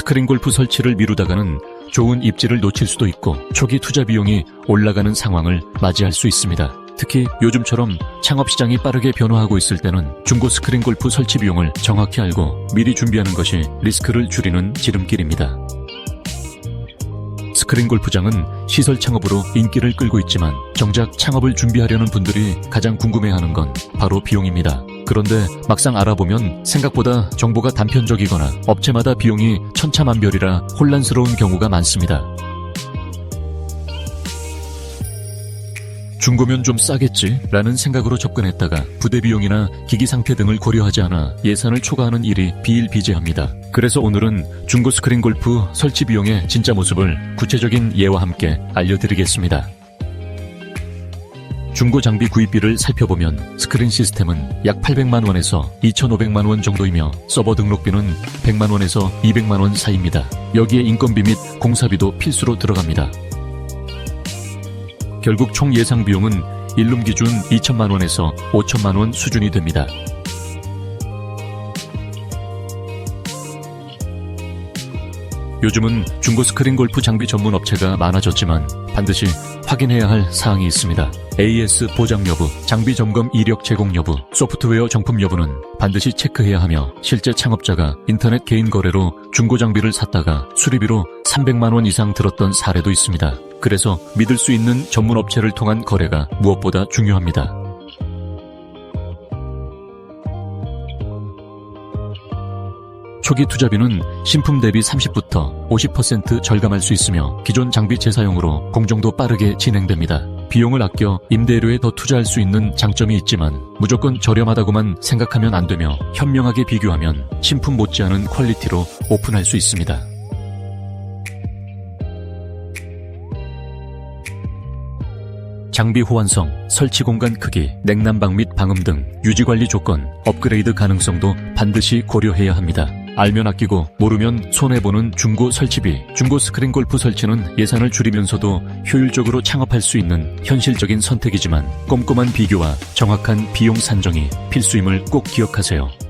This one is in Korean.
스크린 골프 설치를 미루다가는 좋은 입지를 놓칠 수도 있고 초기 투자 비용이 올라가는 상황을 맞이할 수 있습니다. 특히 요즘처럼 창업 시장이 빠르게 변화하고 있을 때는 중고 스크린 골프 설치 비용을 정확히 알고 미리 준비하는 것이 리스크를 줄이는 지름길입니다. 스크린 골프장은 시설 창업으로 인기를 끌고 있지만 정작 창업을 준비하려는 분들이 가장 궁금해하는 건 바로 비용입니다. 그런데 막상 알아보면 생각보다 정보가 단편적이거나 업체마다 비용이 천차만별이라 혼란스러운 경우가 많습니다. 중고면 좀 싸겠지? 라는 생각으로 접근했다가 부대 비용이나 기기 상태 등을 고려하지 않아 예산을 초과하는 일이 비일비재합니다. 그래서 오늘은 중고 스크린 골프 설치 비용의 진짜 모습을 구체적인 예와 함께 알려드리겠습니다. 중고 장비 구입비를 살펴보면 스크린 시스템은 약 800만 원에서 2,500만 원 정도이며 서버 등록비는 100만 원에서 200만 원 사이입니다. 여기에 인건비 및 공사비도 필수로 들어갑니다. 결국 총 예상 비용은 일룸 기준 2천만 원에서 5천만 원 수준이 됩니다. 요즘은 중고 스크린 골프 장비 전문 업체가 많아졌지만 반드시 확인해야 할 사항이 있습니다. AS 보장 여부, 장비 점검 이력 제공 여부, 소프트웨어 정품 여부는 반드시 체크해야 하며 실제 창업자가 인터넷 개인 거래로 중고 장비를 샀다가 수리비로 300만 원 이상 들었던 사례도 있습니다. 그래서 믿을 수 있는 전문 업체를 통한 거래가 무엇보다 중요합니다. 초기 투자비는 신품 대비 30부터 50% 절감할 수 있으며 기존 장비 재사용으로 공정도 빠르게 진행됩니다. 비용을 아껴 임대료에 더 투자할 수 있는 장점이 있지만 무조건 저렴하다고만 생각하면 안 되며 현명하게 비교하면 신품 못지않은 퀄리티로 오픈할 수 있습니다. 장비 호환성, 설치 공간 크기, 냉난방 및 방음 등 유지 관리 조건, 업그레이드 가능성도 반드시 고려해야 합니다. 알면 아끼고 모르면 손해보는 중고 설치비, 중고 스크린 골프 설치는 예산을 줄이면서도 효율적으로 창업할 수 있는 현실적인 선택이지만 꼼꼼한 비교와 정확한 비용 산정이 필수임을 꼭 기억하세요.